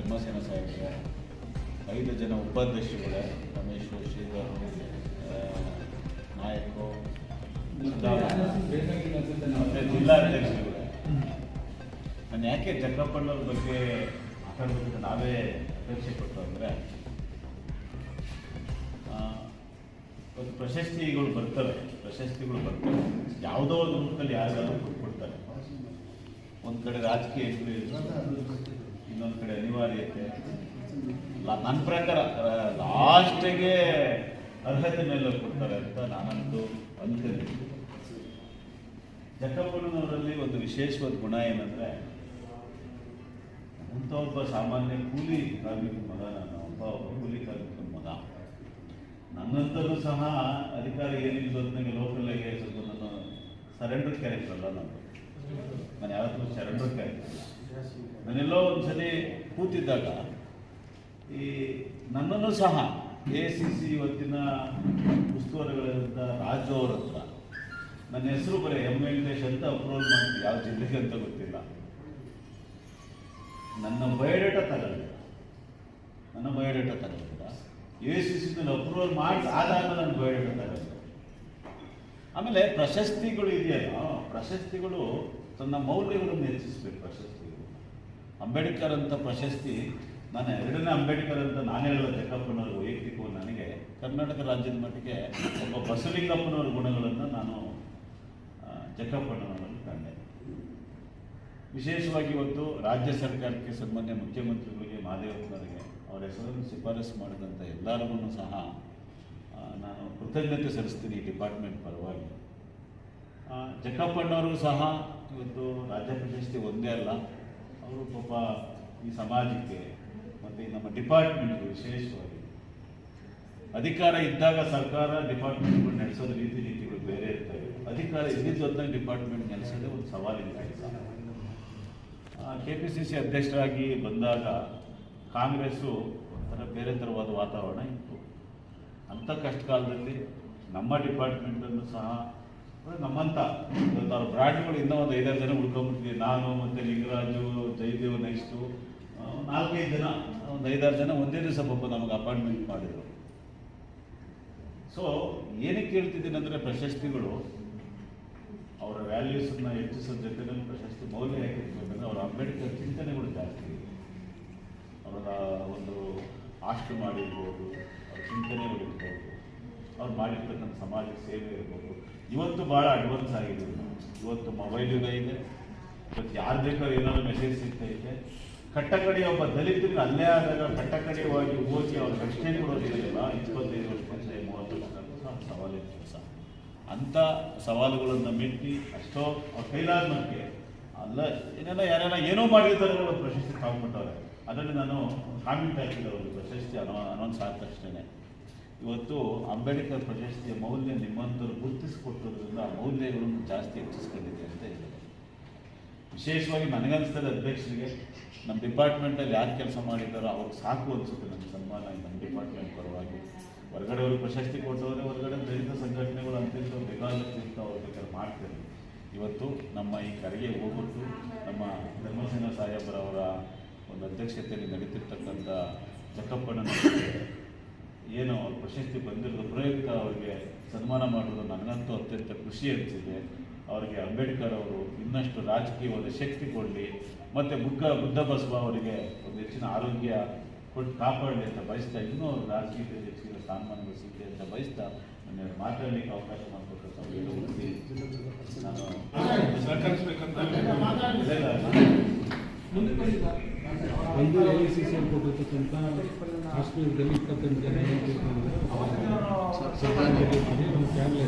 ಧರ್ಮಸೇನ ಸಾಹೇಬ್ರೆ ಐದು ಜನ ಉಪಾಧ್ಯಕ್ಷರುಗಳೇ, ರಮೇಶ್, ಶ್ರೀಧರ್ ನಾಯಕ ಜಿಲ್ಲಾಧ್ಯಕ್ಷರುಗಳೇ ನಾನು ಯಾಕೆ ಚಕ್ರಪ್ಪಣ್ಣವ್ರ ಬಗ್ಗೆ ಮಾತಾಡಬೇಕು ನಾವೇ ಅಪೇಕ್ಷೆ ಕೊಟ್ಟು ಅಂದರೆ ಒಂದು ಪ್ರಶಸ್ತಿಗಳು ಬರ್ತವೆ ಪ್ರಶಸ್ತಿಗಳು ಬರ್ತವೆ. ಯಾವುದೋ ಒಂದು ರೂಪದಲ್ಲಿ ಯಾರಿಗಾದ್ರೂ ಕೊಡ್ತಾರೆ ಒಂದು ಕಡೆ ರಾಜಕೀಯ ಇನ್ನೊಂದು ಕಡೆ ಅನಿವಾರ್ಯತೆ. ನನ್ನ ಪ್ರಕಾರ ಲಾಸ್ಟಿಗೆ ಅರ್ಹತೆ ಮೇಲೆ ಕೊಡ್ತಾರೆ ಅಂತ ನಾನಂತೂ ಅಂದ್ಕೊಂಡಿದ್ದೀನಿ ಜಕ್ಕಪ್ಪನವರಲ್ಲಿ ಒಂದು ವಿಶೇಷವಾದ ಗುಣ ಏನಂದ್ರೆ, ಅಂತ ಒಬ್ಬ ಸಾಮಾನ್ಯ ಕೂಲಿ ಕಾರ್ಮಿಕ ಮಗ ನಾನು ಒಬ್ಬ ಒಬ್ಬ ಕೂಲಿ ಕಾರ್ಮಿಕನ ಮಗ. ನನ್ನಂತರೂ ಸಹ ಅಧಿಕಾರ ಏನಿಲ್ಲ ನನಗೆ ಆಗಿ ಸ್ವಲ್ಪ ನಾನು ಸರೆಂಡರ್ ಕ್ಯಾರೆಕ್ಟರ್ ಅಲ್ಲ ನಾನು ನಾನು ಯಾವತ್ತೂ ಕ್ಯಾರೆಕ್ಟರ್ ಅಲ್ಲ ನಾನೆಲ್ಲೋ ಒಂದ್ಸಲಿ ಕೂತಿದ್ದಾಗ ಈ ನನ್ನನ್ನು ಸಹ ಎ ಸಿ ಸಿ ಇವತ್ತಿನ ಉಸ್ತುವಾರಿಗಳಂತ ರಾಜು ಅವ್ರ ಹತ್ರ. ನನ್ನ ಹೆಸರು ಬರೀ ಎಂ ವೆಂಕಟೇಶ್ ಅಂತ ಅಪ್ರೂವಲ್ ಮಾಡ್ತೀವಿ ಯಾವ ಜಿಲ್ಲೆಗೆ ಅಂತ ಗೊತ್ತಿಲ್ಲ. ನನ್ನ ಬಯೋಡೇಟಾ ತಗೊಳ್ಳಿಲ್ಲ ನನ್ನ ಬಯೋಡೇಟಾ ತಗೊಳ್ಳಿಲ್ಲ ಎ ಸಿ ಸಿ ಅಪ್ರೂವಲ್ ಮಾಡಿ ಆದಾಗ ನನ್ನ ಬಯೋಡೇಟಾ ತಗೊಳ್ಳಿಲ್ಲ ಆಮೇಲೆ ಪ್ರಶಸ್ತಿಗಳು ಇದೆಯಲ್ಲ, ಪ್ರಶಸ್ತಿಗಳು ತನ್ನ ಮೌಲ್ಯಗಳನ್ನು ಹೆಚ್ಚಿಸಬೇಕು ಪ್ರಶಸ್ತಿ. ಅಂಬೇಡ್ಕರ್ ಅಂತ ಪ್ರಶಸ್ತಿ, ನಾನು ಎರಡನೇ ಅಂಬೇಡ್ಕರ್ ಅಂತ ನಾನು ಹೇಳುವ ಜಕ್ಕಪ್ಪನವ್ರ ವೈಯಕ್ತಿಕವು ನನಗೆ ಕರ್ನಾಟಕ ರಾಜ್ಯದ ಮಟ್ಟಿಗೆ ಒಬ್ಬ ಬಸಲಿಂಗಪ್ಪನವರ ಗುಣಗಳನ್ನು ನಾನು ಜಕ್ಕಪ್ಪನವರಲ್ಲಿ ಕಂಡೆ. ವಿಶೇಷವಾಗಿ ಇವತ್ತು ರಾಜ್ಯ ಸರ್ಕಾರಕ್ಕೆ ಸನ್ಮಾನ್ಯ ಮುಖ್ಯಮಂತ್ರಿಗಳಿಗೆ ಮಾದೇವಪ್ಪನವರಿಗೆ ಅವರ ಹೆಸರನ್ನು ಶಿಫಾರಸು ಮಾಡಿದಂಥ ಎಲ್ಲರಿಗೂ ಸಹ ನಾನು ಕೃತಜ್ಞತೆ ಸಲ್ಲಿಸ್ತೀನಿ ಡಿಪಾರ್ಟ್ಮೆಂಟ್ ಪರವಾಗಿ. ಜಕ್ಕಪ್ಪಣ್ಣವರು ಸಹ ಇವತ್ತು ರಾಜ್ಯ ಪ್ರಶಸ್ತಿ ಒಂದೇ ಅಲ್ಲ, ಅವರು ಪಾಪ ಈ ಸಮಾಜಕ್ಕೆ ಮತ್ತು ನಮ್ಮ ಡಿಪಾರ್ಟ್ಮೆಂಟ್ಗೆ ವಿಶೇಷವಾಗಿ ಅಧಿಕಾರ ಇದ್ದಾಗ ಸರ್ಕಾರ ಡಿಪಾರ್ಟ್ಮೆಂಟ್ಗಳು ನಡೆಸೋದು ರೀತಿ ನೀತಿಗಳು ಬೇರೆ ಇರ್ತವೆ. ಅಧಿಕಾರ ಇದ್ದಿದ್ದಂಥ ಡಿಪಾರ್ಟ್ಮೆಂಟ್ ನಡೆಸೋದೇ ಒಂದು ಸವಾಲಿನ ಕೆಲಸ. ಕೆ ಪಿ ಸಿ ಸಿ ಅಧ್ಯಕ್ಷರಾಗಿ ಬಂದಾಗ ಕಾಂಗ್ರೆಸ್ಸು ಒಂಥರ ಬೇರೆ ಥರವಾದ ವಾತಾವರಣ ಇತ್ತು. ಅಂಥ ಕಷ್ಟ ಕಾಲದಲ್ಲಿ ನಮ್ಮ ಡಿಪಾರ್ಟ್ಮೆಂಟನ್ನು ಸಹ ಇವತ್ತು ಅವ್ರ ಬ್ರಾಂಡ್ಗಳು ಇನ್ನೂ ಒಂದು ಐದಾರು ಜನ ಉಳ್ಕೊಂಡ್ಬಿಟ್ಟಿದ್ವಿ ನಾನು ಮತ್ತು ಲಿಂಗರಾಜು, ಜಯದೇವ್ ನೆಕ್ಸ್ಟು ನಾಲ್ಕೈದು ಜನ, ಒಂದು ಐದಾರು ಜನ ಒಂದೇ ದಿವಸ ಪಾಪ ನಮಗೆ ಅಪಾಯಿಂಟ್ಮೆಂಟ್ ಮಾಡಿದರು. ಸೊ ಏನಕ್ಕೆ ಹೇಳ್ತಿದ್ದೀನಿ ಅಂದರೆ ಪ್ರಶಸ್ತಿಗಳು, ಅವರ ವ್ಯಾಲ್ಯೂಸನ್ನ ಹೆಚ್ಚಿಸೋ ಜೊತೆಯಲ್ಲಿ ಪ್ರಶಸ್ತಿ ಮೌಲ್ಯ ಯಾಕೆ ಇರ್ಬೇಕಂದ್ರೆ ಅವರ ಅಂಬೇಡ್ಕರ್ ಚಿಂತನೆಗಳು ಜಾಸ್ತಿ. ಅವರ ಒಂದು ಆಷ್ಟು ಮಾಡಿರ್ಬೋದು, ಅವರ ಚಿಂತನೆಗಳು ಇರ್ಬೋದು. ಅವ್ರು ಮಾಡಿರ್ತಕ್ಕಂಥ ಸಮಾಜ ಸೇವೆ ಇರ್ಬೋದು. ಇವತ್ತು ಭಾಳ ಅಡ್ವಾನ್ಸ್ ಆಗಿದೆ. ಇವತ್ತು ಮೊಬೈಲ್ ಯುಗ ಇದೆ. ಇವತ್ತು ಯಾರು ಬೇಕಾದ್ರೂ ಏನಾದ್ರು ಮೆಸೇಜ್ ಸಿಗ್ತೈತೆ ಕಟ್ಟಕಡಿ ಒಬ್ಬ ದಲಿತರಿಗೆ ಅಲ್ಲೇ ಆದಾಗ ಕಟ್ಟಕಡೆಯವಾಗಿ ಹೋಗಿ ಅವ್ರ ರಕ್ಷಣೆ ಕೊಡೋದಿಲ್ಲ ಇಪ್ಪತ್ತೈದು ವರ್ಷದಿಂದ ಮೂವತ್ತು ವರ್ಷ ಸವಾಲು ಸವಾಲಿನ ಕೆಲಸ ಅಂಥ ಸವಾಲುಗಳನ್ನು ಮೆಟ್ಟಿ ಅಷ್ಟೋ ಅವ್ರ ಕೈಲಾದ ನನಗೆ ಅಲ್ಲ, ಏನೆಲ್ಲ ಯಾರೆಲ್ಲ ಏನೋ ಮಾಡಿರ್ತಾರೆ ಅವ್ರ ಪ್ರಶಸ್ತಿ ತಗೊಂಡ್ಬಿಟ್ಟವ್ರೆ. ಅದರಲ್ಲಿ ನಾನು ಕಾಮೆಂಟ್ ಹಾಕಿದ್ದೆ ಅವರು ಪ್ರಶಸ್ತಿ ಅನೌ ಅನೌನ್ಸ್ ಆದ ತಕ್ಷಣ ಇವತ್ತು ಅಂಬೇಡ್ಕರ್ ಪ್ರಶಸ್ತಿಯ ಮೌಲ್ಯ ನಿಮ್ಮಂತರು ಗುರುತಿಸಿಕೊಟ್ಟೋದ್ರಿಂದ ಮೌಲ್ಯಗಳನ್ನು ಜಾಸ್ತಿ ಹೆಚ್ಚಿಸ್ಕೊಂಡಿದೆ ಅಂತ ಹೇಳಿದೆ ವಿಶೇಷವಾಗಿ ನನಗನ್ಸ್ತದೆ ಅಧ್ಯಕ್ಷರಿಗೆ, ನಮ್ಮ ಡಿಪಾರ್ಟ್ಮೆಂಟಲ್ಲಿ ಯಾರು ಕೆಲಸ ಮಾಡಿದ್ದಾರೋ ಅವ್ರಿಗೆ ಸಾಕು ಅನಿಸುತ್ತೆ ನನ್ನ ಸನ್ಮಾನ ನಮ್ಮ ಡಿಪಾರ್ಟ್ಮೆಂಟ್ ಪರವಾಗಿ. ಹೊರಗಡೆ ಅವ್ರಿಗೆ ಪ್ರಶಸ್ತಿ ಕೊಟ್ಟವ್ರೆ ಹೊರಗಡೆ ದಲಿತ ಸಂಘಟನೆಗಳು ಅಂತಿದ್ದು ಬೇಕಾದಷ್ಟಿಂತ ಅವ್ರ ಬೇಕಾದ್ರೆ ಮಾಡ್ತಾರೆ. ಇವತ್ತು ನಮ್ಮ ಈ ಕರೆಗೆ ಹೋಗ್ಬಿಟ್ಟು ನಮ್ಮ ಧರ್ಮಸೇನ ಸಾಹೇಬರವರ ಒಂದು ಅಧ್ಯಕ್ಷತೆಯಲ್ಲಿ ನಡೀತಿರ್ತಕ್ಕಂಥ ಜಕ್ಕಪ್ಪಣ್ಣನ ಏನು ಅವ್ರ ಪ್ರಶಸ್ತಿ ಬಂದಿರೋದು ಪ್ರಯುಕ್ತ ಅವರಿಗೆ ಸನ್ಮಾನ ಮಾಡೋದು ನನಗಂತೂ ಅತ್ಯಂತ ಖುಷಿ ಅನಿಸಿದೆ ಅವರಿಗೆ ಅಂಬೇಡ್ಕರ್ ಅವರು ಇನ್ನಷ್ಟು ರಾಜಕೀಯವಾದ ಶಕ್ತಿ ಕೊಡಲಿ ಮತ್ತು ಬುದ್ಧ ಬುದ್ಧ ಬಸವ ಅವರಿಗೆ ಒಂದು ಹೆಚ್ಚಿನ ಆರೋಗ್ಯ ಕೊಟ್ಟು ಕಾಪಾಡಲಿ ಅಂತ ಬಯಸ್ತಾ ಇನ್ನೂ ಅವ್ರ ರಾಜಕೀಯದಲ್ಲಿ ಹೆಚ್ಚಿನ ಸ್ಥಾನಮಾನಗಳು ಸಿಗಲಿ ಅಂತ ಬಯಸ್ತಾ ನನಗೆ ಮಾತಾಡಲಿಕ್ಕೆ ಅವಕಾಶ ಮಾಡಿಕೊಟ್ಟು ತಮಗೆ ಉಳಿಸಿ ನಾನು ಐದು ಎ ಸಿ ಸಿ ಕೊಟ್ಟಿರ್ತಕ್ಕಂಥ ಇಪ್ಪತ್ತೊಂದು ಜನ ನಮ್ಮ ಫ್ಯಾಮಿಲಿ